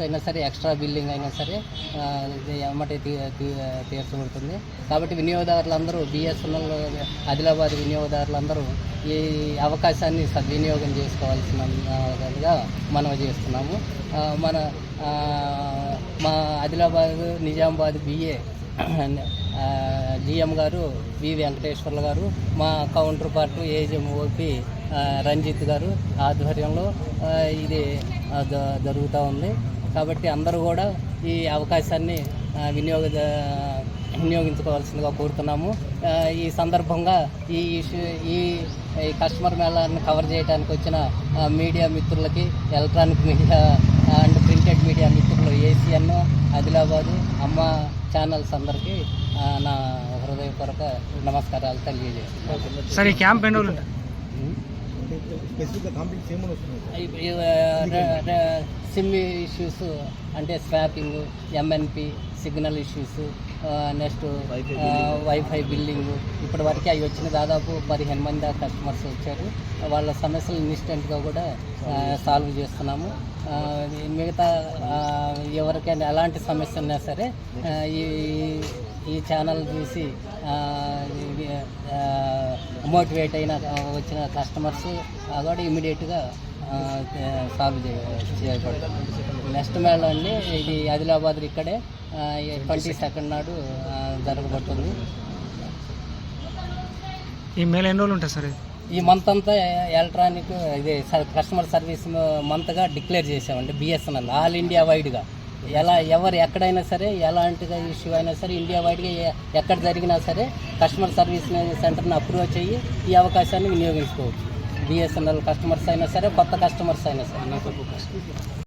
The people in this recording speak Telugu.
అయినా సరే ఎక్స్ట్రా బిల్లింగ్ అయినా సరే ఎమ్మటే తీ తీ- తీర్చబడుతుంది. కాబట్టి వినియోగదారులందరూ బిఎస్ఎన్ఎల్ ఆదిలాబాద్ వినియోగదారులందరూ ఈ అవకాశాన్ని సద్వినియోగం చేసుకోవాల్సినగా మనం చేస్తున్నాము. మన మా ఆదిలాబాద్ నిజామాబాద్ బిఏ జిఎం గారు వి వెంకటేశ్వర్లు గారు మా counter part AGM OP Ranjith garu ఆధ్వర్యంలో ఇది జరుగుతూ ఉంది. కాబట్టి అందరూ కూడా ఈ అవకాశాన్ని వినియోగ వినియోగించుకోవాల్సిందిగా కోరుతున్నాము. ఈ సందర్భంగా ఈ ఇష్యూ ఈ ఈ కస్టమర్ మేళాన్ని కవర్ చేయడానికి వచ్చిన మీడియా మిత్రులకి electronic media and printed media మిత్రులు ఏసీఎన్ ఆదిలాబాదు అమ్మ ఛానల్స్ అందరికీ నా హృదయపూర్వక నమస్కారాలు తెలియజేస్తున్నాను. సరే క్యాంప్ స్పెసిఫిక్గా కంప్లైంట్స్ ఏమైనా వస్తున్నాయి సిమ్ ఇష్యూస్ అంటే swapping MNP signal issues next WiFi billing ఇప్పటి వరకు అవి వచ్చిన దాదాపు పదిహేను మంది దాకా కస్టమర్స్ వచ్చారు. వాళ్ళ సమస్యలు ఇన్స్టెంట్గా కూడా సాల్వ్ చేస్తున్నాము. మిగతా ఎవరికైనా ఎలాంటి సమస్య ఉన్నా సరే ఈ ఈ ఛానల్ చూసి మోటివేట్ అయిన వచ్చిన కస్టమర్స్ కూడా ఇమీడియట్గా సాల్వ్ చేయబడతాం నెక్స్ట్ మేళ అండి ఇది ఆదిలాబాద్ ఇక్కడే ట్వంటీ సెకండ్ నాడు జరగబడుతుంది. ఈ మేళ ఎన్ని రోజులు ఉంటుంది సార్ ఈ మంత్ అంతా ఎలక్ట్రానిక్ ఇది కస్టమర్ సర్వీస్ మంత్గా డిక్లేర్ చేసామండి బిఎస్ఎన్ఎల్ ఆల్ ఇండియా వైడ్గా ఎలా ఎవరు ఎక్కడైనా సరే ఎలాంటిగా ఇష్యూ అయినా సరే ఇండియా వైడ్గా ఎక్కడ జరిగినా సరే కస్టమర్ సర్వీస్ సెంటర్ని అప్రోచ్ అయ్యి ఈ అవకాశాన్ని వినియోగించుకోవచ్చు. బిఎస్ఎన్ఎల్ కస్టమర్స్ అయినా సరే కొత్త కస్టమర్స్ అయినా సరే.